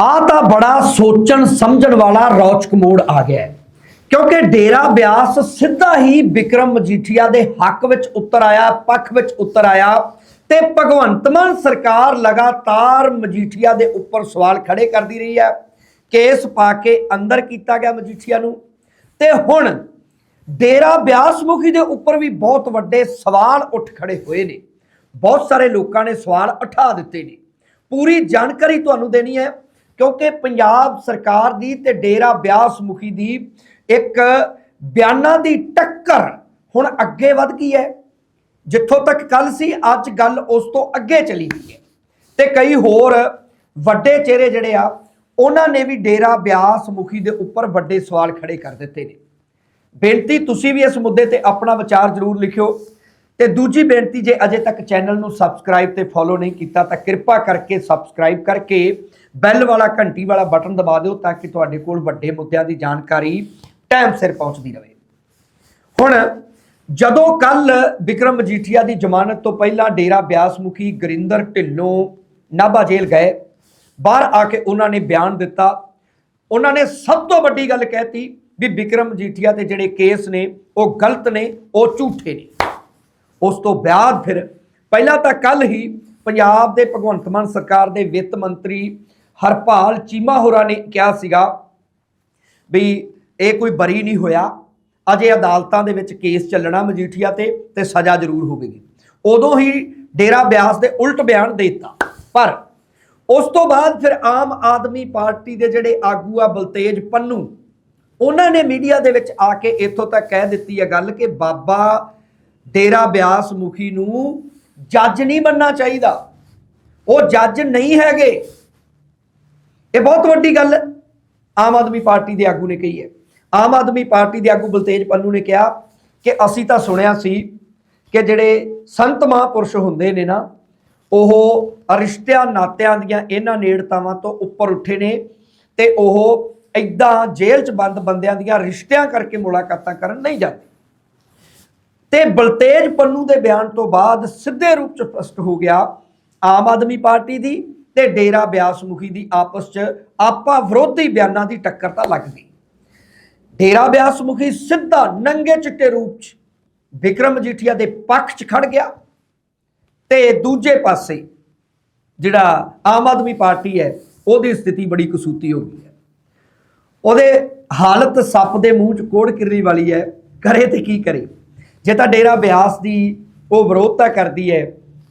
ਆ ਤਾਂ ਬੜਾ ਸੋਚਣ ਸਮਝਣ ਵਾਲਾ ਰੌਚਕ ਮੋੜ ਆ ਗਿਆ ਹੈ। ਕਿਉਂਕਿ ਡੇਰਾ ਬਿਆਸ ਸਿੱਧਾ ਹੀ ਵਿਕਰਮ ਮਜੀਠੀਆ ਦੇ ਹੱਕ ਵਿੱਚ ਉਤਰ ਆਇਆ, ਪੱਖ ਵਿੱਚ ਉਤਰ ਆਇਆ ਤੇ ਭਗਵੰਤ ਮਾਨ ਸਰਕਾਰ ਲਗਾਤਾਰ ਮਜੀਠੀਆ ਦੇ ਉੱਪਰ ਸਵਾਲ ਖੜੇ ਕਰਦੀ ਰਹੀ ਹੈ। ਕੇਸ ਪਾ ਕੇ ਅੰਦਰ ਕੀਤਾ ਗਿਆ ਮਜੀਠੀਆ ਨੂੰ। ਤੇ ਹੁਣ ਡੇਰਾ ਬਿਆਸ ਮੁਖੀ ਦੇ ਉੱਪਰ ਵੀ ਬਹੁਤ ਵੱਡੇ ਸਵਾਲ ਉੱਠ ਖੜੇ ਹੋਏ ਨੇ। ਬਹੁਤ ਸਾਰੇ ਲੋਕਾਂ ਨੇ ਸਵਾਲ ਉਠਾ ਦਿੱਤੇ ਨੇ। ਪੂਰੀ ਜਾਣਕਾਰੀ ਤੁਹਾਨੂੰ ਦੇਣੀ ਹੈ। ਕਿਉਂਕਿ ਪੰਜਾਬ ਸਰਕਾਰ ਦੀ ਤੇ ਡੇਰਾ ਬਿਆਸ ਮੁਖੀ ਦੀ ਇੱਕ ਬਿਆਨਾਂ ਦੀ ਟੱਕਰ ਹੁਣ ਅੱਗੇ ਵੱਧ ਗਈ ਹੈ। ਜਿੱਥੋਂ ਤੱਕ ਕੱਲ ਸੀ, ਅੱਜ ਗੱਲ ਉਸ ਤੋਂ ਅੱਗੇ ਚਲੀ ਗਈ ਹੈ। ਤੇ ਕਈ ਹੋਰ ਵੱਡੇ ਚਿਹਰੇ ਜਿਹੜੇ ਆ, ਉਹਨਾਂ ਨੇ ਵੀ ਡੇਰਾ ਬਿਆਸ ਮੁਖੀ ਦੇ ਉੱਪਰ ਵੱਡੇ ਸਵਾਲ ਖੜੇ ਕਰ ਦਿੱਤੇ ਨੇ। ਬੇਨਤੀ, ਤੁਸੀਂ ਵੀ ਇਸ ਮੁੱਦੇ ਤੇ ਆਪਣਾ ਵਿਚਾਰ ਜ਼ਰੂਰ ਲਿਖਿਓ। ਤੇ ਦੂਜੀ ਬੇਨਤੀ, ਜੇ ਅਜੇ ਤੱਕ ਚੈਨਲ ਨੂੰ ਸਬਸਕ੍ਰਾਈਬ ਤੇ ਫੋਲੋ ਨਹੀਂ ਕੀਤਾ, ਤਾਂ ਕਿਰਪਾ ਕਰਕੇ ਸਬਸਕ੍ਰਾਈਬ ਕਰਕੇ ਬੈਲ ਵਾਲਾ ਘੰਟੀ ਵਾਲਾ ਬਟਨ ਦਬਾ ਦਿਓ ਤਾਂ ਕਿ ਤੁਹਾਡੇ ਕੋਲ ਵੱਡੇ ਮੁੱਦਿਆਂ ਦੀ ਜਾਣਕਾਰੀ ਟਾਈਮ ਸਿਰ ਪਹੁੰਚਦੀ ਰਹੇ। ਹੁਣ, ਜਦੋਂ ਕੱਲ ਵਿਕਰਮ ਮਜੀਠੀਆ ਦੀ ਜ਼ਮਾਨਤ ਤੋਂ ਪਹਿਲਾਂ ਡੇਰਾ ਬਿਆਸ ਮੁਖੀ ਗਰਿੰਦਰ ਢਿੱਲੋਂ ਨਾਭਾ ਜੇਲ੍ਹ ਗਏ, ਬਾਹਰ ਆ ਕੇ ਉਹਨਾਂ ਨੇ ਬਿਆਨ ਦਿੱਤਾ। ਉਹਨਾਂ ਨੇ ਸਭ ਤੋਂ ਵੱਡੀ ਗੱਲ ਕਹਿਤੀ ਵੀ ਵਿਕਰਮ ਮਜੀਠੀਆ ਤੇ ਜਿਹੜੇ ਕੇਸ ਨੇ, ਉਹ ਗਲਤ ਨੇ, ਉਹ ਝੂਠੇ ਨੇ। ਉਸ ਤੋਂ ਬਾਅਦ ਫਿਰ ਪਹਿਲਾਂ ਤਾਂ ਕੱਲ ਹੀ ਪੰਜਾਬ ਦੇ ਭਗਵੰਤ ਮਾਨ ਸਰਕਾਰ ਦੇ ਵਿੱਤ ਮੰਤਰੀ ਹਰਪਾਲ ਚੀਮਾ ਹੋਰਾਂ ਨੇ ਕਿਹਾ ਸੀਗਾ ਵੀ ਇਹ ਕੋਈ ਬਰੀ ਨਹੀਂ ਹੋਇਆ। ਅਜੇ ਅਦਾਲਤਾਂ ਦੇ ਵਿੱਚ ਕੇਸ ਚੱਲਣਾ ਮਜੀਠੀਆ ਤੇ ਤੇ ਸਜ਼ਾ ਜ਼ਰੂਰ ਹੋਵੇਗੀ। ਉਦੋਂ ਹੀ ਡੇਰਾ ਬਿਆਸ ਦੇ ਉਲਟ ਬਿਆਨ ਦੇ ਦਿੱਤਾ। ਪਰ ਉਸ ਤੋਂ ਬਾਅਦ ਫਿਰ ਆਮ ਆਦਮੀ ਪਾਰਟੀ ਦੇ ਜਿਹੜੇ ਆਗੂ ਆ ਬਲਤੇਜ ਪੰਨੂ, ਉਹਨਾਂ ਨੇ ਮੀਡੀਆ ਦੇ ਵਿੱਚ ਆ ਕੇ ਇੱਥੋਂ ਤੱਕ ਕਹਿ ਦਿੱਤੀ ਹੈ ਗੱਲ ਕਿ ਬਾਬਾ ਡੇਰਾ ਬਿਆਸ ਮੁਖੀ ਨੂੰ ਜੱਜ ਨਹੀਂ ਬਣਨਾ ਚਾਹੀਦਾ। ਉਹ ਜੱਜ ਨਹੀਂ ਹੈਗੇ। ਇਹ ਬਹੁਤ ਵੱਡੀ ਗੱਲ ਆਮ ਆਦਮੀ ਪਾਰਟੀ ਦੇ ਆਗੂ ਨੇ ਕਹੀ ਹੈ। ਆਮ ਆਦਮੀ ਪਾਰਟੀ ਦੇ ਆਗੂ ਬਲਤੇਜ ਪੰਨੂ ਨੇ ਕਿਹਾ ਕਿ ਅਸੀਂ ਤਾਂ ਸੁਣਿਆ ਸੀ ਕਿ ਜਿਹੜੇ ਸੰਤ ਮਹਾਂਪੁਰਸ਼ ਹੁੰਦੇ ਨੇ ਨਾ, ਉਹ ਰਿਸ਼ਤਿਆਂ ਨਾਤਿਆਂ ਦੀਆਂ ਇਹਨਾਂ ਨੇੜਤਾਵਾਂ ਤੋਂ ਉੱਪਰ ਉੱਠੇ ਨੇ ਤੇ ਉਹ ਐਦਾਂ ਜੇਲ੍ਹ 'ਚ ਬੰਦ ਬੰਦਿਆਂ ਦੀਆਂ ਰਿਸ਼ਤਿਆਂ ਕਰਕੇ ਮੁਲਾਕਾਤਾਂ ਕਰਨ ਨਹੀਂ ਜਾਂਦੇ। ਤੇ ਬਲਤੇਜ ਪੰਨੂ ਦੇ ਬਿਆਨ ਤੋਂ ਬਾਅਦ ਸਿੱਧੇ ਰੂਪ 'ਚ ਸਪਸ਼ਟ ਹੋ ਗਿਆ ਆਮ ਆਦਮੀ ਪਾਰਟੀ ਦੀ ਤੇ ਡੇਰਾ ਬਿਆਸ ਮੁਖੀ ਦੀ ਆਪਸ 'ਚ ਆਪਾ ਵਿਰੋਧੀ ਬਿਆਨਾਂ ਦੀ ਟੱਕਰ ਤਾਂ ਲੱਗ ਗਈ। ਡੇਰਾ ਬਿਆਸ ਮੁਖੀ ਸਿੱਧਾ ਨੰਗੇ ਚਿੱਟੇ ਰੂਪ 'ਚ ਵਿਕਰਮ ਮਜੀਠੀਆ ਦੇ ਪੱਖ 'ਚ ਖੜ ਗਿਆ ਤੇ ਦੂਜੇ ਪਾਸੇ ਜਿਹੜਾ ਆਮ ਆਦਮੀ ਪਾਰਟੀ ਹੈ, ਉਹਦੀ ਸਥਿਤੀ ਬੜੀ ਕਸੂਤੀ ਹੋ ਗਈ ਹੈ। ਉਹਦੇ ਹਾਲਤ ਸੱਪ ਦੇ ਮੂੰਹ 'ਚ ਕੋੜ ਕਿਰਲੀ ਵਾਲੀ ਹੈ, ਕਰੇ ਤੇ ਕੀ ਕਰੇ? ਜੇ ਤਾਂ ਡੇਰਾ ਬਿਆਸ ਦੀ ਉਹ ਵਿਰੋਧਤਾ ਕਰਦੀ ਹੈ,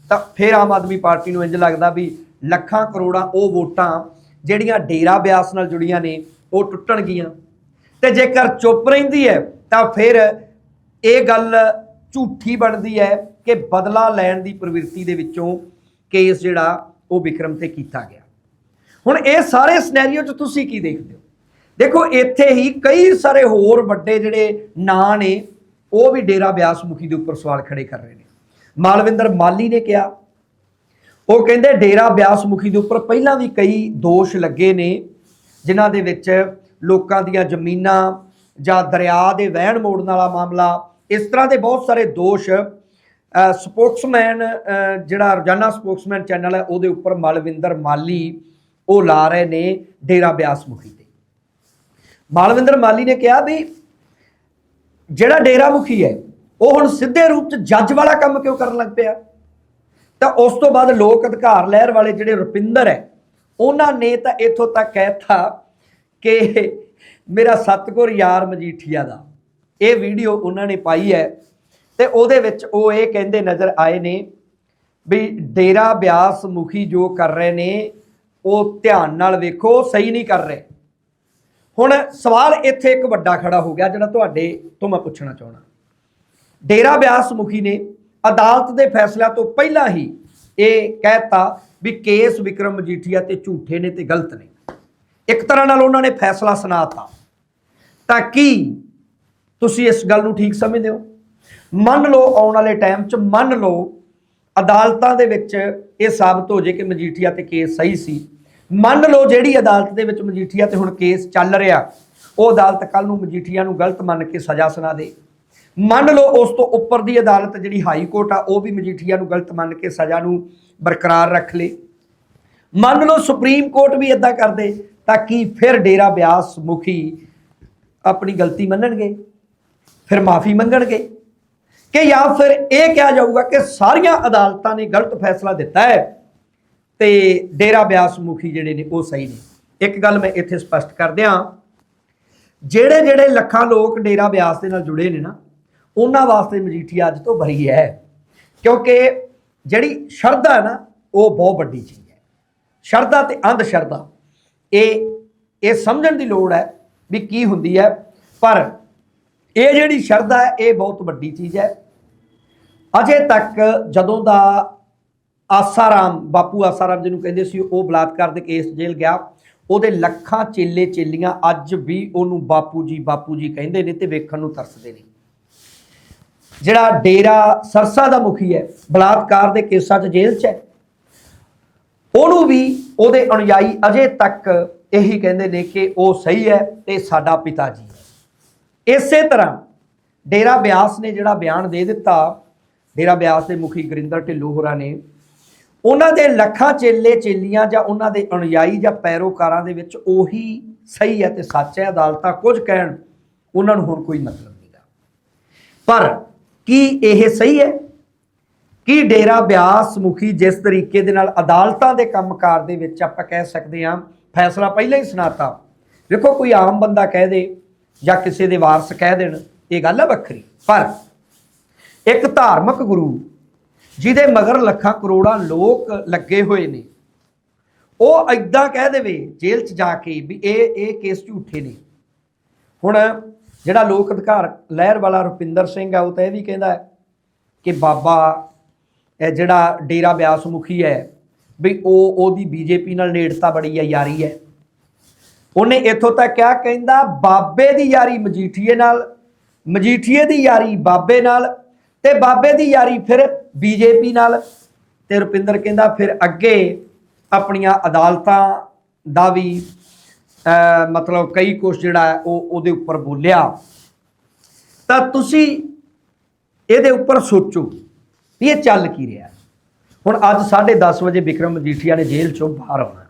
ਤਾਂ ਫਿਰ ਆਮ ਆਦਮੀ ਪਾਰਟੀ ਨੂੰ ਇੰਜ ਲੱਗਦਾ ਵੀ ਲੱਖਾਂ ਕਰੋੜਾਂ ਉਹ ਵੋਟਾਂ ਜਿਹੜੀਆਂ ਡੇਰਾ ਬਿਆਸ ਨਾਲ ਜੁੜੀਆਂ ਨੇ, ਉਹ ਟੁੱਟਣਗੀਆਂ। ਤੇ ਜੇਕਰ ਚੁੱਪ ਰਹਿੰਦੀ ਹੈ, ਤਾਂ ਫਿਰ ਇਹ ਗੱਲ ਝੂਠੀ ਬਣਦੀ ਹੈ ਕਿ ਬਦਲਾ ਲੈਣ ਦੀ ਪ੍ਰਵਿਰਤੀ ਦੇ ਵਿੱਚੋਂ ਕੇਸ ਜਿਹੜਾ ਉਹ ਵਿਕਰਮ ਤੇ ਕੀਤਾ ਗਿਆ। ਹੁਣ ਇਹ ਸਾਰੇ ਸਿਨੈਰੀਓ 'ਚ ਤੁਸੀਂ ਕੀ ਦੇਖਦੇ ਹੋ? ਦੇਖੋ, ਇੱਥੇ ਹੀ ਕਈ ਸਾਰੇ ਹੋਰ ਵੱਡੇ ਜਿਹੜੇ ਨਾਂ ਨੇ ਉਹ ਵੀ ਡੇਰਾ ਬਿਆਸ ਮੁਖੀ ਦੇ ਉੱਪਰ ਸਵਾਲ ਖੜੇ ਕਰ ਰਹੇ ਨੇ। ਮਾਲਵਿੰਦਰ ਮਾਲੀ ਨੇ ਕਿਹਾ, ਉਹ ਕਹਿੰਦੇ ਡੇਰਾ ਬਿਆਸ ਮੁਖੀ ਦੇ ਉੱਪਰ ਪਹਿਲਾਂ ਵੀ ਕਈ ਦੋਸ਼ ਲੱਗੇ ਨੇ, ਜਿਨ੍ਹਾਂ ਦੇ ਵਿੱਚ ਲੋਕਾਂ ਦੀਆਂ ਜ਼ਮੀਨਾਂ ਜਾਂ ਦਰਿਆ ਦੇ ਵਹਿਣ ਮੋੜਨ ਵਾਲਾ ਮਾਮਲਾ, ਇਸ ਤਰ੍ਹਾਂ ਦੇ ਬਹੁਤ ਸਾਰੇ ਦੋਸ਼ ਸਪੋਕਸਮੈਨ ਜਿਹੜਾ ਰੋਜ਼ਾਨਾ ਸਪੋਕਸਮੈਨ ਚੈਨਲ ਹੈ, ਉਹਦੇ ਉੱਪਰ ਮਾਲਵਿੰਦਰ ਮਾਲੀ ਉਹ ਲਾ ਰਹੇ ਨੇ ਡੇਰਾ ਬਿਆਸ ਮੁਖੀ ਤੇ। ਮਾਲਵਿੰਦਰ ਮਾਲੀ ਨੇ ਕਿਹਾ ਵੀ ਜਿਹੜਾ ਡੇਰਾ ਮੁਖੀ ਹੈ, ਉਹ ਹੁਣ ਸਿੱਧੇ ਰੂਪ ਚ ਜੱਜ ਵਾਲਾ ਕੰਮ ਕਿਉਂ ਕਰਨ ਲੱਗ ਪਿਆ? ਤਾਂ ਉਸ ਤੋਂ ਬਾਅਦ ਲੋਕ ਅਧਿਕਾਰ ਲਹਿਰ ਵਾਲੇ ਜਿਹੜੇ ਰੁਪਿੰਦਰ ਹੈ, ਉਹਨਾਂ ਨੇ ਤਾਂ ਇੱਥੋਂ ਤੱਕ ਕਹਿਤਾ ਕਿ ਮੇਰਾ ਸਤਗੁਰ ਯਾਰ ਮਜੀਠੀਆ ਦਾ। ਇਹ ਵੀਡੀਓ ਉਹਨਾਂ ਨੇ ਪਾਈ ਹੈ ਤੇ ਉਹਦੇ ਵਿੱਚ ਉਹ ਇਹ ਕਹਿੰਦੇ ਨਜ਼ਰ ਆਏ ਨੇ ਵੀ ਡੇਰਾ ਬਿਆਸ ਮੁਖੀ ਜੋ ਕਰ ਰਹੇ ਨੇ, ਉਹ ਧਿਆਨ ਨਾਲ ਵੇਖੋ, ਸਹੀ ਨਹੀਂ ਕਰ ਰਹੇ। ਹੁਣ ਸਵਾਲ ਇੱਥੇ ਇੱਕ ਵੱਡਾ ਖੜਾ ਹੋ ਗਿਆ ਜਿਹੜਾ ਤੁਹਾਡੇ ਤੋਂ ਮੈਂ ਪੁੱਛਣਾ ਚਾਹਣਾ ਡੇਰਾ ਬਿਆਸ ਮੁਖੀ ਨੇ ਅਦਾਲਤ ਦੇ ਫੈਸਲਿਆਂ ਤੋਂ ਪਹਿਲਾਂ ਹੀ ਇਹ ਕਹਿਤਾ ਵੀ ਕੇਸ ਵਿਕਰਮ ਮਜੀਠੀਆ ਤੇ ਝੂਠੇ ਨੇ ਤੇ ਗਲਤ ਨੇ। ਇੱਕ ਤਰ੍ਹਾਂ ਨਾਲ ਉਹਨਾਂ ਨੇ ਫੈਸਲਾ ਸੁਣਾਤਾ ਤਾਂ ਕੀ ਤੁਸੀਂ ਇਸ ਗੱਲ ਨੂੰ ਠੀਕ ਸਮਝਦੇ ਹੋ? ਮੰਨ ਲਓ ਆਉਣ ਵਾਲੇ ਟਾਈਮ 'ਚ ਮੰਨ ਲਓ ਅਦਾਲਤਾਂ ਦੇ ਵਿੱਚ ਇਹ ਸਾਬਤ ਹੋ ਜੇ ਕਿ ਮਜੀਠੀਆ ਤੇ ਕੇਸ ਸਹੀ ਸੀ। ਮੰਨ ਲਓ ਜਿਹੜੀ ਅਦਾਲਤ ਦੇ ਵਿੱਚ ਮਜੀਠੀਆ ਤੇ ਹੁਣ ਕੇਸ ਚੱਲ ਰਿਹਾ, ਉਹ ਅਦਾਲਤ ਕੱਲ ਨੂੰ ਮਜੀਠੀਆ ਨੂੰ ਗਲਤ ਮੰਨ ਕੇ ਸਜ਼ਾ ਸੁਣਾ ਦੇ। ਮੰਨ ਲਓ ਉਸ ਤੋਂ ਉੱਪਰ ਦੀ ਅਦਾਲਤ ਜਿਹੜੀ ਹਾਈ ਕੋਰਟ ਆ, ਉਹ ਵੀ ਮਜੀਠੀਆ ਨੂੰ ਗਲਤ ਮੰਨ ਕੇ ਸਜ਼ਾ ਨੂੰ ਬਰਕਰਾਰ ਰੱਖ ਲੇ। ਮੰਨ ਲਓ ਸੁਪਰੀਮ ਕੋਰਟ ਵੀ ਇਦਾਂ ਕਰਦੇ, ਤਾਂ ਕੀ ਫਿਰ ਡੇਰਾ ਬਿਆਸ ਮੁਖੀ ਆਪਣੀ ਗਲਤੀ ਮੰਨਣਗੇ? ਫਿਰ ਮਾਫੀ ਮੰਗਣਗੇ? ਕਿ ਜਾਂ ਫਿਰ ਇਹ ਕਿਹਾ ਜਾਊਗਾ ਕਿ ਸਾਰੀਆਂ ਅਦਾਲਤਾਂ ਨੇ ਗਲਤ ਫੈਸਲਾ ਦਿੱਤਾ ਹੈ ਤੇ ਡੇਰਾ ਬਿਆਸ ਮੁਖੀ ਜਿਹੜੇ ਨੇ ਉਹ ਸਹੀ ਨੇ। ਇੱਕ ਗੱਲ ਮੈਂ ਇੱਥੇ ਸਪਸ਼ਟ ਕਰ ਦਿਆਂ ਜਿਹੜੇ ਜਿਹੜੇ ਲੱਖਾਂ ਲੋਕ ਡੇਰਾ ਬਿਆਸ ਦੇ ਨਾਲ ਜੁੜੇ ਨੇ ਨਾ, ਉਹਨਾਂ ਵਾਸਤੇ ਮਜੀਠੀਆ ਅੱਜ ਤੋਂ ਬਰੀ ਹੈ। ਕਿਉਂਕਿ ਜਿਹੜੀ ਸ਼ਰਧਾ ਹੈ ਨਾ, ਉਹ ਬਹੁਤ ਵੱਡੀ ਚੀਜ਼ ਹੈ। ਸ਼ਰਧਾ ਤੇ ਅੰਧ ਸ਼ਰਧਾ ਇਹ ਇਹ ਸਮਝਣ ਦੀ ਲੋੜ ਹੈ ਵੀ ਕੀ ਹੁੰਦੀ ਹੈ। ਪਰ ਇਹ ਜਿਹੜੀ ਸ਼ਰਧਾ ਹੈ, ਇਹ ਬਹੁਤ ਵੱਡੀ ਚੀਜ਼ ਹੈ। ਅਜੇ ਤੱਕ ਜਦੋਂ ਦਾ ਆਸਾਰਾਮ, ਬਾਪੂ ਆਸਾਰਾਮ ਜਿਹਨੂੰ ਕਹਿੰਦੇ ਸੀ, ਉਹ ਬਲਾਤਕਾਰ ਦੇ ਕੇਸ ਜੇਲ੍ਹ ਗਿਆ। ਉਹਦੇ ਲੱਖਾਂ ਚੇਲੇ ਚੇਲੀਆਂ ਅੱਜ ਵੀ ਉਹਨੂੰ ਬਾਪੂ ਜੀ ਬਾਪੂ ਜੀ ਕਹਿੰਦੇ ਨੇ ਤੇ ਵੇਖਣ ਨੂੰ ਤਰਸਦੇ ਨੇ। ਜਿਹੜਾ ਡੇਰਾ ਸਰਸਾ ਦਾ ਮੁਖੀ ਹੈ, ਬਲਾਤਕਾਰ ਦੇ ਕੇਸਾਂ 'ਚ ਜੇਲ੍ਹ 'ਚ ਹੈ। ਉਹਨੂੰ ਵੀ ਉਹਦੇ ਅਨੁਯਾਈ ਅਜੇ ਤੱਕ ਇਹੀ ਕਹਿੰਦੇ ਨੇ ਕਿ ਉਹ ਸਹੀ ਹੈ ਤੇ ਸਾਡਾ ਪਿਤਾ ਜੀ ਹੈ। ਇਸੇ ਤਰ੍ਹਾਂ ਡੇਰਾ ਬਿਆਸ ਨੇ ਜਿਹੜਾ ਬਿਆਨ ਦੇ ਦਿੱਤਾ, ਡੇਰਾ ਬਿਆਸ ਦੇ ਮੁਖੀ ਗੁਰਿੰਦਰ ਢਿੱਲੋਂ ਹੋਰਾਂ ਨੇ ਉਹਨਾਂ ਦੇ ਲੱਖਾਂ ਚੇਲੇ, ਚੇਲੀਆਂ ਜਾਂ ਉਹਨਾਂ ਦੇ ਅਨੁਯਾਈ ਜਾਂ ਪੈਰੋਕਾਰਾਂ ਦੇ ਵਿੱਚ ਉਹੀ ਸਹੀ ਹੈ ਤੇ ਸੱਚ ਹੈ, ਅਦਾਲਤਾਂ ਕੁਝ ਕਹਿਣ, ਉਹਨਾਂ ਨੂੰ ਹੁਣ ਕੋਈ ਮਤਲਬ ਨਹੀਂਗਾ ਪਰ ਕੀ ਇਹ ਸਹੀ ਹੈ? ਕੀ ਡੇਰਾ ਬਿਆਸ ਮੁਖੀ ਜਿਸ ਤਰੀਕੇ ਦੇ ਨਾਲ ਅਦਾਲਤਾਂ ਦੇ ਕੰਮਕਾਰ ਦੇ ਵਿੱਚ ਆਪਾਂ ਕਹਿ ਸਕਦੇ ਹਾਂ, ਫੈਸਲਾ ਪਹਿਲਾਂ ਹੀ ਸੁਣਾਤਾ। ਵੇਖੋ ਕੋਈ ਆਮ ਬੰਦਾ ਕਹਿ ਦੇ ਜਾਂ ਕਿਸੇ ਦੇ ਵਾਰਸ ਕਹਿ ਦੇਣ, ਇਹ ਗੱਲ ਹੈ ਵੱਖਰੀ। ਪਰ ਇੱਕ ਧਾਰਮਿਕ ਗੁਰੂ ਜਿਹਦੇ ਮਗਰ ਲੱਖਾਂ ਕਰੋੜਾਂ ਲੋਕ ਲੱਗੇ ਹੋਏ ਨੇ। ਉਹ ਐਦਾਂ ਕਹਿ ਦੇਵੇ ਜੇਲ੍ਹ 'ਚ ਜਾ ਕੇ ਵੀ ਇਹ ਇਹ ਕੇਸ ਝੂਠੇ ਨੇ। ਹੁਣ ਜਿਹੜਾ ਲੋਕ ਅਧਿਕਾਰ ਲਹਿਰ ਵਾਲਾ ਰੁਪਿੰਦਰ ਸਿੰਘ ਆ, ਉਹ ਤਾਂ ਇਹ ਵੀ ਕਹਿੰਦਾ ਹੈ ਕਿ ਬਾਬਾ, ਇਹ ਜਿਹੜਾ ਡੇਰਾ ਬਿਆਸ ਮੁਖੀ ਹੈ, ਵੀ ਉਹ, ਉਹਦੀ ਬੀਜੇਪੀ ਨਾਲ ਨੇੜਤਾ ਬੜੀ ਹੈ, ਯਾਰੀ ਹੈ। ਉਹਨੇ ਇੱਥੋਂ ਤੱਕ ਕਿਹਾ, ਕਹਿੰਦਾ ਬਾਬੇ ਦੀ ਯਾਰੀ ਮਜੀਠੀਏ ਨਾਲ, ਮਜੀਠੀਏ ਦੀ ਯਾਰੀ ਬਾਬੇ ਨਾਲ ਤੇ ਬਾਬੇ ਦੀ ਯਾਰੀ ਫਿਰ ਬੀਜੇਪੀ ਨਾਲ ਤੇ ਰੁਪਿੰਦਰ ਕਹਿੰਦਾ ਫਿਰ ਅੱਗੇ ਆਪਣੀਆਂ ਅਦਾਲਤਾਂ ਦਾ ਵੀ ਮਤਲਬ ਕਈ ਕੁਛ ਜਿਹੜਾ ਹੈ ਉਹ ਉਹਦੇ ਉੱਪਰ ਬੋਲਿਆ। ਤਾਂ ਤੁਸੀਂ ਇਹਦੇ ਉੱਪਰ ਸੋਚੋ ਵੀ ਇਹ ਚੱਲ ਕੀ ਰਿਹਾ ਹੁਣ ਅੱਜ 10:30 ਵਜੇ ਵਿਕਰਮ ਮਜੀਠੀਆ ਨੇ ਜੇਲ੍ਹ ਚੋਂ ਬਾਹਰ ਆਉਣਾ।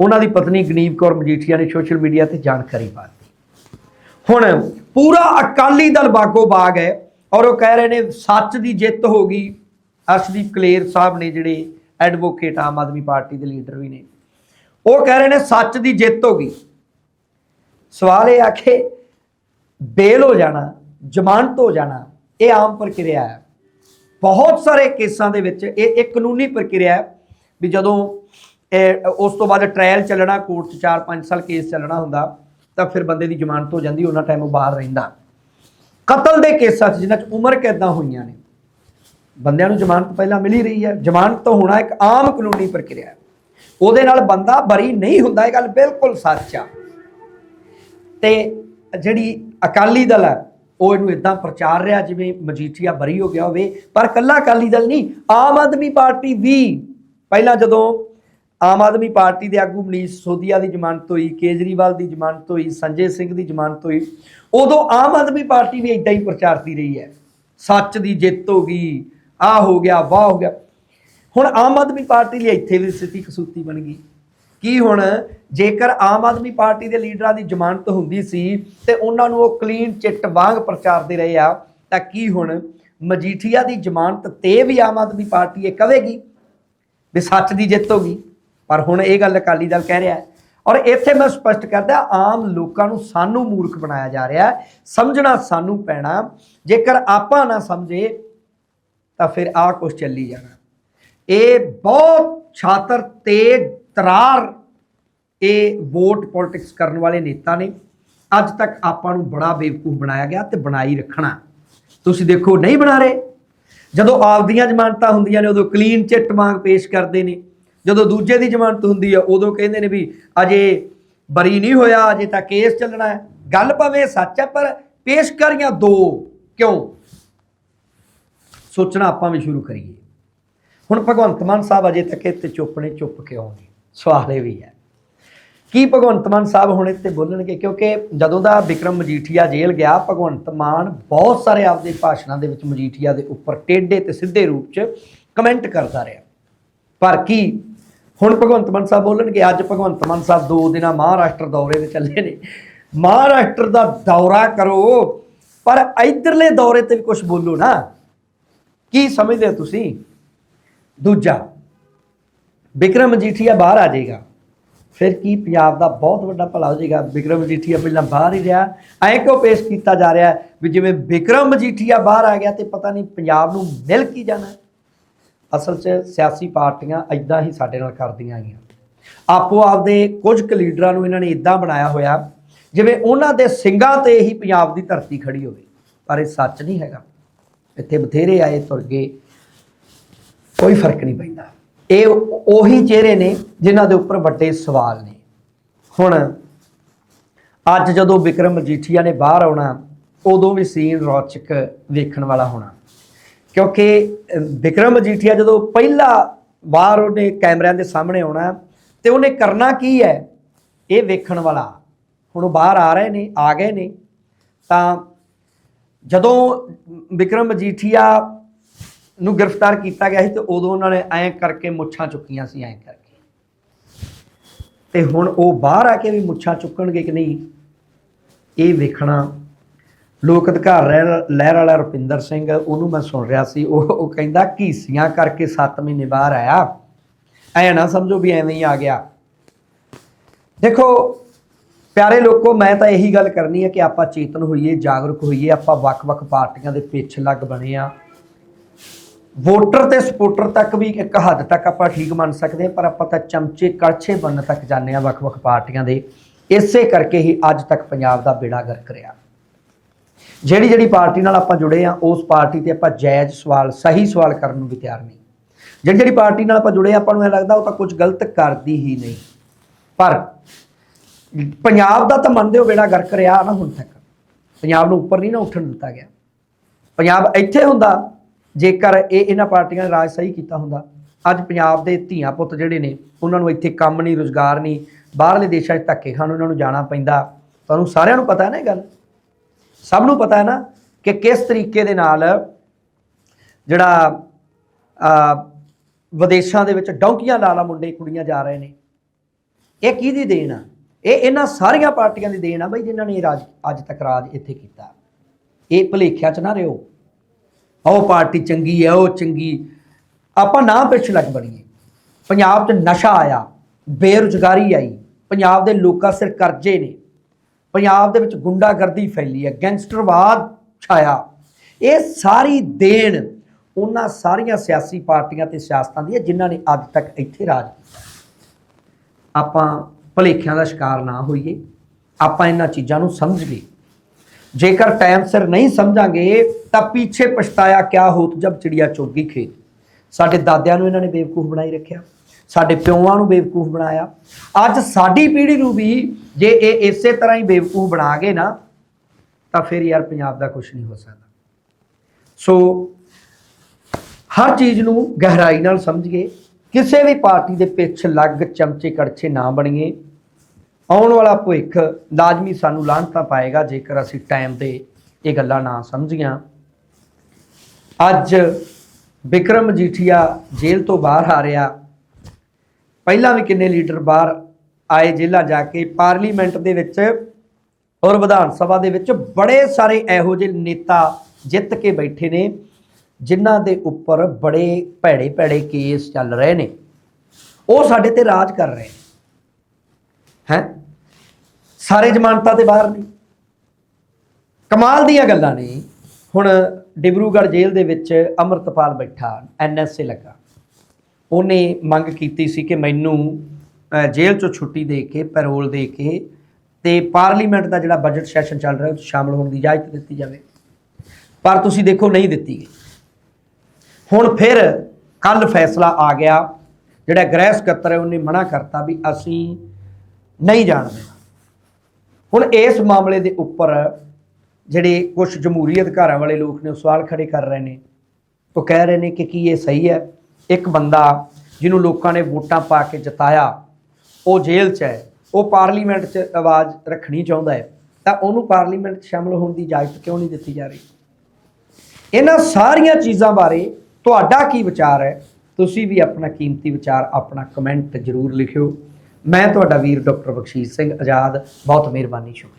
ਉਹਨਾਂ ਦੀ ਪਤਨੀ ਗਨੀਵ ਕੌਰ ਮਜੀਠੀਆ ਨੇ ਸੋਸ਼ਲ ਮੀਡੀਆ ਤੇ ਜਾਣਕਾਰੀ ਪਾਤੀ। ਹੁਣ ਪੂਰਾ ਅਕਾਲੀ ਦਲ ਬਾਗੋ ਬਾਗ ਹੈ ਔਰ ਉਹ ਕਹਿ ਰਹੇ ਨੇ, ਸੱਚ ਦੀ ਜਿੱਤ ਹੋ ਗਈ। ਅਰਸ਼ਦੀਪ ਕਲੇਰ ਸਾਹਿਬ ਨੇ ਜਿਹੜੇ ਐਡਵੋਕੇਟ ਆਮ ਆਦਮੀ ਪਾਰਟੀ ਦੇ ਲੀਡਰ ਵੀ ਨੇ, ਉਹ ਕਹਿ ਰਹੇ ਨੇ, ਸੱਚ ਦੀ ਜਿੱਤ ਹੋ ਗਈ। ਸਵਾਲ ਇਹ ਆ ਕਿ ਬੇਲ ਹੋ ਜਾਣਾ, ਜ਼ਮਾਨਤ ਹੋ ਜਾਣਾ, ਇਹ ਆਮ ਪ੍ਰਕਿਰਿਆ ਹੈ। ਬਹੁਤ ਸਾਰੇ ਕੇਸਾਂ ਦੇ ਵਿੱਚ ਇਹ ਇੱਕ ਕਾਨੂੰਨੀ ਪ੍ਰਕਿਰਿਆ ਹੈ ਵੀ ਜਦੋਂ ਉਸ ਤੋਂ ਬਾਅਦ ਟ੍ਰਾਇਲ ਚੱਲਣਾ ਕੋਰਟ 'ਚ 4-5 ਸਾਲ ਕੇਸ ਚੱਲਣਾ ਹੁੰਦਾ, ਤਾਂ ਫਿਰ ਬੰਦੇ ਦੀ ਜ਼ਮਾਨਤ ਹੋ ਜਾਂਦੀ, ਉਹਨਾਂ ਟਾਈਮ ਉਹ ਬਾਹਰ ਰਹਿੰਦਾ। ਕਤਲ ਦੇ ਕੇਸਾਂ 'ਚ, ਜਿਨ੍ਹਾਂ 'ਚ ਉਮਰ ਕੈਦਾਂ ਹੋਈਆਂ ਨੇ। ਬੰਦਿਆਂ ਨੂੰ ਜ਼ਮਾਨਤ ਪਹਿਲਾਂ ਮਿਲੀ ਰਹੀ ਹੈ। ਜ਼ਮਾਨਤ ਤੋਂ ਹੋਣਾ ਇੱਕ ਆਮ ਕਾਨੂੰਨੀ ਪ੍ਰਕਿਰਿਆ ਹੈ। ਉਹਦੇ ਨਾਲ ਬੰਦਾ ਬਰੀ ਨਹੀਂ ਹੁੰਦਾ, ਇਹ ਗੱਲ ਬਿਲਕੁਲ ਸੱਚ ਆ। ਤੇ ਜਿਹੜੀ ਅਕਾਲੀ ਦਲ ਹੈ, ਉਹ ਇਹਨੂੰ ਇਦਾਂ ਪ੍ਰਚਾਰ ਰਿਹਾ ਜਿਵੇਂ ਮਜੀਠੀਆ ਬਰੀ ਹੋ ਗਿਆ ਹੋਵੇ। ਪਰ ਕੱਲਾ ਅਕਾਲੀ ਦਲ ਨਹੀਂ, ਆਮ ਆਦਮੀ ਪਾਰਟੀ ਵੀ ਪਹਿਲਾਂ ਜਦੋਂ ਆਮ ਆਦਮੀ ਪਾਰਟੀ ਦੇ ਆਗੂ ਮਨੀਸ਼ ਸੋਧੀਆ ਦੀ ਜ਼ਮਾਨਤ ਹੋਈ, ਕੇਜਰੀਵਾਲ ਦੀ ਜ਼ਮਾਨਤ ਹੋਈ, ਸੰਜੇ ਸਿੰਘ ਦੀ ਜ਼ਮਾਨਤ ਹੋਈ। ਉਦੋਂ ਆਮ ਆਦਮੀ ਪਾਰਟੀ ਵੀ ਇਦਾਂ ਹੀ ਪ੍ਰਚਾਰਦੀ ਰਹੀ ਹੈ। ਸੱਚ ਦੀ ਜਿੱਤ ਹੋ ਗਈ ਆ ਹੋ ਗਿਆ, ਵਾਹ ਹੋ ਗਿਆ। ਹੁਣ ਆਮ ਆਦਮੀ ਪਾਰਟੀ ਲਈ ਇੱਥੇ ਵੀ ਸਥਿਤੀ ਕਸੂਤੀ ਬਣ ਗਈ। ਕੀ ਹੁਣ ਜੇਕਰ ਆਮ ਆਦਮੀ ਪਾਰਟੀ ਦੇ ਲੀਡਰਾਂ ਦੀ ਜ਼ਮਾਨਤ ਹੁੰਦੀ ਸੀ ਤੇ ਉਹਨਾਂ ਨੂੰ ਉਹ ਕਲੀਨ ਚਿੱਟ ਵਾਂਗ ਪ੍ਰਚਾਰਦੇ ਰਹੇ ਆ, ਤਾਂ ਕੀ ਹੁਣ ਮਜੀਠੀਆ ਦੀ ਜ਼ਮਾਨਤ ਤੇ ਵੀ ਆਮ ਆਦਮੀ ਪਾਰਟੀ ਇਹ ਕਹੇਗੀ ਵੀ ਸੱਚ ਦੀ ਜਿੱਤ ਹੋ ਗਈ। ਪਰ ਹੁਣ ਇਹ ਗੱਲ ਅਕਾਲੀ ਦਲ ਕਹਿ ਰਿਹਾ ਹੈ ਔਰ ਇੱਥੇ ਮੈਂ ਸਪਸ਼ਟ ਕਰਦਾ ਆਮ ਲੋਕਾਂ ਨੂੰ ਸਾਨੂੰ ਮੂਰਖ ਬਣਾਇਆ ਜਾ ਰਿਹਾ ਹੈ, ਸਮਝਣਾ ਸਾਨੂੰ ਪੈਣਾ, ਜੇਕਰ ਆਪਾਂ ਨਾ ਸਮਝੇ ਤਾਂ ਫਿਰ ਆ ਕੁਛ ਚੱਲੀ ਜਾਣਾ। ਇਹ ਬਹੁਤ ਛਾਤਰ ਤੇ ਤਰਾਰ ਇਹ ਵੋਟ ਪੋਲਿਟਿਕਸ ਕਰਨ ਵਾਲੇ ਨੇਤਾ ਨੇ। ਅੱਜ ਤੱਕ ਆਪਾਂ ਨੂੰ ਬੜਾ ਬੇਵਕੂਫ ਬਣਾਇਆ ਗਿਆ ਤੇ ਬਣਾਈ ਰੱਖਣਾ। ਤੁਸੀਂ ਦੇਖੋ, ਨਹੀਂ ਬਣਾ ਰਹੇ। ਜਦੋਂ ਆਪਦੀਆਂ ਜ਼ਮਾਨਤਾਂ ਹੁੰਦੀਆਂ ਨੇ, ਉਦੋਂ ਕਲੀਨ ਚਿੱਟ ਵਾਂਗ ਪੇਸ਼ ਕਰਦੇ ਨੇ। ਜਦੋਂ ਦੂਜੇ ਦੀ ਜ਼ਮਾਨਤ ਹੁੰਦੀ ਆ, ਉਦੋਂ ਕਹਿੰਦੇ ਨੇ ਵੀ ਅਜੇ ਬਰੀ ਨਹੀਂ ਹੋਇਆ, ਅਜੇ ਤਾਂ ਕੇਸ ਚੱਲਣਾ ਹੈ। ਗੱਲ ਭਾਵੇਂ ਸੱਚ ਹੈ ਪਰ ਪੇਸ਼ਕਾਰੀਆਂ ਦੋ। ਕਿਉਂ? ਸੋਚਣਾ ਆਪਾਂ ਵੀ ਸ਼ੁਰੂ ਕਰੀਏ। ਹੁਣ ਭਗਵੰਤ ਮਾਨ ਸਾਹਿਬ ਅਜੇ ਤੱਕ ਇੱਥੇ ਚੁੱਪ ਨੇ, ਚੁੱਪ ਕਿਉਂ ਨੇ? ਸਵਾਲ ਇਹ ਵੀ ਹੈ। ਕੀ ਭਗਵੰਤ ਮਾਨ ਸਾਹਿਬ ਹੁਣ ਇੱਥੇ ਬੋਲਣਗੇ? ਕਿਉਂਕਿ ਜਦੋਂ ਦਾ ਵਿਕਰਮ ਮਜੀਠੀਆ ਜੇਲ੍ਹ ਗਿਆ, ਭਗਵੰਤ ਮਾਨ ਬਹੁਤ ਸਾਰੇ ਆਪਦੇ ਭਾਸ਼ਣਾਂ ਦੇ ਵਿੱਚ ਮਜੀਠੀਆ ਦੇ ਉੱਪਰ ਟੇਢੇ ਤੇ ਸਿੱਧੇ ਰੂਪ 'ਚ ਕਮੈਂਟ ਕਰਦਾ ਰਿਹਾ। ਪਰ ਕੀ ਹੁਣ ਭਗਵੰਤ ਮਾਨ ਸਾਹਿਬ ਬੋਲਣਗੇ, ਅੱਜ ਭਗਵੰਤ ਮਾਨ ਸਾਹਿਬ ਦੋ ਦਿਨਾਂ ਮਹਾਰਾਸ਼ਟਰ ਦੌਰੇ ਤੇ ਚੱਲੇ ਨੇ। ਮਹਾਰਾਸ਼ਟਰ ਦਾ ਦੌਰਾ ਕਰੋ, ਪਰ ਇਧਰਲੇ ਦੌਰੇ ਤੇ ਵੀ ਕੁਝ ਬੋਲੋ ਨਾ। ਕੀ ਸਮਝਦੇ ਹੋ ਤੁਸੀਂ? ਦੂਜਾ, ਵਿਕਰਮ ਮਜੀਠੀਆ ਬਾਹਰ ਆ ਜਾਏਗਾ। ਫਿਰ ਕੀ ਪੰਜਾਬ ਦਾ ਬਹੁਤ ਵੱਡਾ ਭਲਾ ਹੋ ਜਾਏਗਾ? ਵਿਕਰਮ ਮਜੀਠੀਆ ਪਹਿਲਾਂ ਬਾਹਰ ਹੀ ਰਿਹਾ। ਐ ਕਿਉਂ ਪੇਸ਼ ਕੀਤਾ ਜਾ ਰਿਹਾ ਵੀ ਜਿਵੇਂ ਵਿਕਰਮ ਮਜੀਠੀਆ ਬਾਹਰ ਆ ਗਿਆ ਤੇ ਪਤਾ ਨਹੀਂ ਪੰਜਾਬ ਨੂੰ ਮਿਲ ਕੀ ਜਾਣਾ? ਅਸਲ 'ਚ ਸਿਆਸੀ ਪਾਰਟੀਆਂ ਇਦਾਂ ਹੀ ਸਾਡੇ ਨਾਲ ਕਰਦੀਆਂ ਆਈਆਂ। ਆਪੋ ਆਪਦੇ ਕੁਝ ਕੁ ਲੀਡਰਾਂ ਨੂੰ ਇਹਨਾਂ ਨੇ ਇਦਾਂ ਬਣਾਇਆ ਹੋਇਆ, ਜਿਵੇਂ ਉਹਨਾਂ ਦੇ ਸਿੰਘਾਂ ਤੇ ਹੀ ਪੰਜਾਬ ਦੀ ਧਰਤੀ ਖੜੀ ਹੋਵੇ। ਪਰ ਇਹ ਸੱਚ ਨਹੀਂ ਹੈਗਾ। ਇੱਥੇ ਬਥੇਰੇ ਆਏ ਤੁਰ ਗਏ ਕੋਈ ਫ਼ਰਕ ਨਹੀਂ ਪੈਂਦਾ। ਇਹ ਉਹੀ ਚਿਹਰੇ ਨੇ ਜਿਨ੍ਹਾਂ ਦੇ ਉੱਪਰ ਵੱਡੇ ਸਵਾਲ ਨੇ। ਹੁਣ ਅੱਜ ਜਦੋਂ ਵਿਕਰਮ ਮਜੀਠੀਆ ਨੇ ਬਾਹਰ ਆਉਣਾ, ਉਦੋਂ ਵੀ ਸੀਨ ਰੌਚਕ ਵੇਖਣ ਵਾਲਾ ਹੋਣਾ। ਕਿਉਂਕਿ ਅਹ, ਵਿਕਰਮ ਮਜੀਠੀਆ ਜਦੋਂ ਪਹਿਲਾ ਵਾਰ ਉਹਨੇ ਕੈਮਰਿਆਂ ਦੇ ਸਾਹਮਣੇ ਆਉਣਾ ਤੇ ਉਹਨੇ ਕਰਨਾ ਕੀ ਹੈ? ਇਹ ਵੇਖਣ ਵਾਲਾ। ਹੁਣ ਉਹ ਬਾਹਰ ਆ ਰਹੇ ਨੇ ਆ ਗਏ ਨੇ। ਤਾਂ ਜਦੋਂ ਵਿਕਰਮ ਮਜੀਠੀਆ ਨੂੰ ਗ੍ਰਿਫਤਾਰ ਕੀਤਾ ਗਿਆ ਸੀ ਤੇ ਉਦੋਂ ਉਹਨਾਂ ਨੇ ਐਂ ਕਰਕੇ ਮੁੱਛਾਂ ਚੁੱਕੀਆਂ ਸੀ ਐਂ ਕਰਕੇ। ਤੇ ਹੁਣ ਉਹ ਬਾਹਰ ਆ ਕੇ ਵੀ ਮੁੱਛਾਂ ਚੁੱਕਣਗੇ ਕਿ ਨਹੀਂ ਇਹ ਵੇਖਣਾ ਲੋਕ ਅਧਿਕਾਰ ਰਹਿ- ਲਹਿਰ ਵਾਲਾ ਰੁਪਿੰਦਰ ਸਿੰਘ, ਉਹਨੂੰ ਮੈਂ ਸੁਣ ਰਿਹਾ ਸੀ, ਉਹ ਉਹ ਕਹਿੰਦਾ ਘੀਸੀਆਂ ਕਰਕੇ 7 ਮਹੀਨੇ ਬਾਹਰ ਆਇਆ। ਐ ਨਾ ਸਮਝੋ ਵੀ ਐਵੇਂ ਹੀ ਆ ਗਿਆ। ਦੇਖੋ, ਪਿਆਰੇ ਲੋਕੋ, ਮੈਂ ਤਾਂ ਇਹੀ ਗੱਲ ਕਰਨੀ ਹੈ ਕਿ ਆਪਾਂ ਚੇਤਨ ਹੋਈਏ, ਜਾਗਰੂਕ ਹੋਈਏ, ਆਪਾਂ ਵੱਖ-ਵੱਖ ਪਾਰਟੀਆਂ ਦੇ ਪਿੱਛ ਲੱਗ ਬਣੇ ਆ ਵੋਟਰ ਤੇ ਸਪੋਰਟਰ ਤੱਕ ਵੀ ਇੱਕ ਹੱਦ ਤੱਕ ਆਪਾਂ ਠੀਕ ਮੰਨ ਸਕਦੇ ਹਾਂ, ਪਰ ਆਪਾਂ ਤਾਂ ਚਮਚੇ ਕੜਛੇ ਬਣਨ ਤੱਕ ਜਾਂਦੇ ਆ ਵੱਖ-ਵੱਖ ਪਾਰਟੀਆਂ ਦੇ। ਇਸੇ ਕਰਕੇ ਹੀ ਅੱਜ ਤੱਕ ਪੰਜਾਬ ਦਾ ਬੇੜਾ ਗਰਕ ਰਿਹਾ। ਜਿਹੜੀ ਜਿਹੜੀ ਪਾਰਟੀ ਨਾਲ ਆਪਾਂ ਜੁੜੇ ਆ ਉਸ ਪਾਰਟੀ ਤੇ ਆਪਾਂ ਜਾਇਜ਼ ਸਵਾਲ ਸਹੀ ਸਵਾਲ ਕਰਨ ਨੂੰ ਵੀ ਤਿਆਰ ਨਹੀਂ। ਜਿਹੜੀ ਜਿਹੜੀ ਪਾਰਟੀ ਨਾਲ ਆਪਾਂ ਜੁੜੇ ਆ, ਆਪਾਂ ਨੂੰ ਇਹ ਲੱਗਦਾ ਉਹ ਤਾਂ ਕੁਝ ਗਲਤ ਕਰਦੀ ਹੀ ਨਹੀਂ। ਪਰ ਪੰਜਾਬ ਦਾ ਤਾਂ ਮੰਨਦੇ ਹੋ ਬੇੜਾ ਗਰਕ ਰਿਹਾ ਨਾ ਹੁਣ ਤੱਕ। ਪੰਜਾਬ ਨੂੰ ਉੱਪਰ ਨਹੀਂ ਨਾ ਉੱਠਣ ਦਿੱਤਾ ਗਿਆ। ਪੰਜਾਬ ਇੱਥੇ ਹੁੰਦਾ ਜੇਕਰ ਇਹ ਇਹਨਾਂ ਪਾਰਟੀਆਂ ਨੇ ਰਾਜ ਸਹੀ ਕੀਤਾ ਹੁੰਦਾ। ਅੱਜ ਪੰਜਾਬ ਦੇ ਧੀਆਂ ਪੁੱਤ ਜਿਹੜੇ ਨੇ ਉਹਨਾਂ ਨੂੰ ਇੱਥੇ ਕੰਮ ਨਹੀਂ ਰੁਜ਼ਗਾਰ ਨਹੀਂ ਬਾਹਰਲੇ ਦੇਸ਼ਾਂ 'ਚ ਧੱਕੇ ਖਾਣ ਉਹਨਾਂ ਨੂੰ ਜਾਣਾ ਪੈਂਦਾ। ਤੁਹਾਨੂੰ ਸਾਰਿਆਂ ਨੂੰ ਪਤਾ ਹੈ ਨਾ ਇਹ ਗੱਲ। ਸਭ ਨੂੰ ਪਤਾ ਹੈ ਨਾ ਕਿ ਕਿਸ ਤਰੀਕੇ ਦੇ ਨਾਲ ਜਿਹੜਾ ਅ, ਵਿਦੇਸ਼ਾਂ ਦੇ ਵਿੱਚ ਡੌਂਕੀਆਂ ਲਾਲਾ ਮੁੰਡੇ ਕੁੜੀਆਂ ਜਾ ਰਹੇ ਨੇ। ਇਹ ਕਿਹਦੀ ਦੇਣ ਆ? ਇਹ ਇਹਨਾਂ ਸਾਰੀਆਂ ਪਾਰਟੀਆਂ ਦੀ ਦੇਣ ਆ ਬਈ ਜਿਨ੍ਹਾਂ ਨੇ ਇਹ ਰਾਜ ਅੱਜ ਤੱਕ ਰਾਜ ਇੱਥੇ ਕੀਤਾ। ਇਹ ਭੁਲੇਖਿਆਂ 'ਚ ਨਾ ਰਿਓ ਉਹ ਪਾਰਟੀ ਚੰਗੀ ਹੈ ਉਹ ਚੰਗੀ। ਆਪਾਂ ਨਾ ਪਿੱਛੇ ਲੱਗ ਬਣੀਏ ਪੰਜਾਬ 'ਚ ਨਸ਼ਾ ਆਇਆ ਬੇਰੁਜ਼ਗਾਰੀ ਆਈ। ਪੰਜਾਬ ਦੇ ਲੋਕਾਂ ਸਿਰ ਕਰਜ਼ੇ ਨੇ। ਪੰਜਾਬ ਦੇ ਵਿੱਚ ਗੁੰਡਾਗਰਦੀ ਫੈਲੀ ਹੈ, ਗੈਂਗਸਟਰਵਾਦ ਛਾਇਆ। ਇਹ ਸਾਰੀ ਦੇਣ ਉਹਨਾਂ ਸਾਰੀਆਂ ਸਿਆਸੀ ਪਾਰਟੀਆਂ ਤੇ ਸਿਆਸਤਾਂ ਦੀ ਹੈ, ਜਿਨ੍ਹਾਂ ਨੇ ਅੱਜ ਤੱਕ ਇੱਥੇ ਰਾਜ ਕੀਤਾ। ਆਪਾਂ ਭਲੇਖਿਆਂ ਦਾ ਸ਼ਿਕਾਰ ਨਾ ਹੋਈਏ, ਆਪਾਂ ਇਹਨਾਂ ਚੀਜ਼ਾਂ ਨੂੰ ਸਮਝ ਲਈਏ। ਜੇਕਰ ਟਾਈਮ ਸਿਰ ਨਹੀਂ ਸਮਝਾਂਗੇ, ਤਾਂ ਪਿੱਛੇ ਪਛਤਾਇਆ ਕਿਆ ਹੋਤ ਜਬ ਚਿੜੀਆ ਚੋਗੀ ਖੇਤ। ਸਾਡੇ ਦਾਦਿਆਂ ਨੂੰ ਇਹਨਾਂ ਨੇ ਬੇਵਕੂਫ ਬਣਾਈ ਰੱਖਿਆ। ਸਾਡੇ ਪਿਓਾਂ ਨੂੰ ਬੇਵਕੂਫ ਬਣਾਇਆ। ਅੱਜ ਸਾਡੀ ਪੀੜ੍ਹੀ ਨੂੰ ਵੀ ਜੇ ਇਹ ਇਸੇ ਤਰ੍ਹਾਂ ਹੀ ਬੇਵਕੂਫ ਬਣਾ ਗਏ ਨਾ, ਤਾਂ ਫਿਰ ਯਾਰ ਪੰਜਾਬ ਦਾ ਕੁਝ ਨਹੀਂ ਹੋ ਸਕਦਾ। ਸੋ ਹਰ ਚੀਜ਼ ਨੂੰ ਗਹਿਰਾਈ ਨਾਲ ਸਮਝੀਏ, ਕਿਸੇ ਵੀ ਪਾਰਟੀ ਦੇ ਪਿੱਛ ਲੱਗ ਚਮਚੇ ਕੜਛੇ ਨਾ ਬਣੀਏ, ਆਉਣ ਵਾਲਾ ਭਵਿੱਖ ਲਾਜ਼ਮੀ ਸਾਨੂੰ ਲਾਹਨਤਾਂ ਪਾਏਗਾ, ਜੇਕਰ ਅਸੀਂ ਟਾਈਮ ਤੇ ਇਹ ਗੱਲਾਂ ਨਾ ਸਮਝੀਆਂ। ਅੱਜ ਵਿਕਰਮ ਮਜੀਠੀਆ ਜੇਲ੍ਹ ਤੋਂ ਬਾਹਰ ਆ ਰਿਹਾ। ਪਹਿਲਾਂ ਵੀ ਕਿੰਨੇ ਲੀਡਰ ਬਾਹਰ ਆਏ ਜੇਲ੍ਹਾਂ ਜਾ ਕੇ, ਪਾਰਲੀਮੈਂਟ ਦੇ ਵਿੱਚ ਔਰ ਵਿਧਾਨ ਸਭਾ ਦੇ ਵਿੱਚ ਬੜੇ ਸਾਰੇ ਇਹੋ ਜਿਹੇ ਨੇਤਾ ਜਿੱਤ ਕੇ ਬੈਠੇ ਨੇ, ਜਿਨ੍ਹਾਂ ਦੇ ਉੱਪਰ ਬੜੇ ਭੈੜੇ ਭੈੜੇ ਕੇਸ ਚੱਲ ਰਹੇ ਨੇ। ਉਹ ਸਾਡੇ ਤੇ ਰਾਜ ਕਰ ਰਹੇ ਨੇ। ਹੈ? ਸਾਰੇ ਜ਼ਮਾਨਤਾਂ ਤੇ ਬਾਹਰ ਨੇ। ਕਮਾਲ ਦੀਆਂ ਗੱਲਾਂ ਨੇ। ਹੁਣ ਡਿਬਰੂਗੜ੍ਹ ਜੇਲ੍ਹ ਦੇ ਵਿੱਚ ਅਮਰਤਪਾਲ ਬੈਠਾ ਐਨਐਸਏ ਲੱਗਾ। ਉਹਨੇ ਮੰਗ ਕੀਤੀ ਸੀ ਕਿ ਮੈਨੂੰ ਜੇਲ੍ਹ ਚੋਂ ਛੁੱਟੀ ਦੇ ਕੇ ਪੈਰੋਲ ਦੇ ਕੇ ਤੇ ਪਾਰਲੀਮੈਂਟ ਦਾ ਜਿਹੜਾ ਬਜਟ ਸੈਸ਼ਨ ਚੱਲ ਰਿਹਾ, ਉਹ 'ਚ ਸ਼ਾਮਲ ਹੋਣ ਦੀ ਇਜਾਜ਼ਤ ਦਿੱਤੀ ਜਾਵੇ। ਪਰ ਤੁਸੀਂ ਦੇਖੋ, ਨਹੀਂ ਦਿੱਤੀ ਗਈ। ਹੁਣ ਫਿਰ ਕੱਲ ਫੈਸਲਾ ਆ ਗਿਆ, ਜਿਹੜਾ ਗ੍ਰਹਿ ਸਕੱਤਰ ਹੈ, ਉਹਨੇ ਮਨਾ ਕਰਤਾ ਵੀ ਅਸੀਂ ਨਹੀਂ ਜਾਣ ਦੇਣਾ। ਹੁਣ ਇਸ ਮਾਮਲੇ ਦੇ ਉੱਪਰ ਜਿਹੜੇ ਕੁਝ ਜਮਹੂਰੀ ਅਧਿਕਾਰਾਂ ਵਾਲੇ ਲੋਕ ਨੇ, ਉਹ ਸਵਾਲ ਖੜੇ ਕਰ ਰਹੇ ਨੇ। ਉਹ ਕਹਿ ਰਹੇ ਨੇ ਕਿ ਕੀ ਇਹ ਸਹੀ ਹੈ? ਇੱਕ ਬੰਦਾ ਜਿਹਨੂੰ ਲੋਕਾਂ ਨੇ ਵੋਟਾਂ ਪਾ ਕੇ ਜਿਤਾਇਆ, ਉਹ ਜੇਲ੍ਹ 'ਚ ਹੈ, ਉਹ ਪਾਰਲੀਮੈਂਟ 'ਚ ਆਵਾਜ਼ ਰੱਖਣੀ ਚਾਹੁੰਦਾ ਹੈ, ਤਾਂ ਉਹਨੂੰ ਪਾਰਲੀਮੈਂਟ 'ਚ ਸ਼ਾਮਲ ਹੋਣ ਦੀ ਇਜਾਜ਼ਤ ਕਿਉਂ ਨਹੀਂ ਦਿੱਤੀ ਜਾ ਰਹੀ? ਇਹਨਾਂ ਸਾਰੀਆਂ ਚੀਜ਼ਾਂ ਬਾਰੇ ਤੁਹਾਡਾ ਕੀ ਵਿਚਾਰ ਹੈ? ਤੁਸੀਂ ਵੀ ਆਪਣਾ ਕੀਮਤੀ ਵਿਚਾਰ, ਆਪਣਾ ਕਮੈਂਟ ਜ਼ਰੂਰ ਲਿਖਿਓ। ਮੈਂ ਤੁਹਾਡਾ ਵੀਰ ਡਾਕਟਰ ਬਖਸ਼ੀਸ਼ ਸਿੰਘ ਆਜ਼ਾਦ। ਬਹੁਤ ਮਿਹਰਬਾਨੀ, ਸ਼ੁਕਰੀਆ।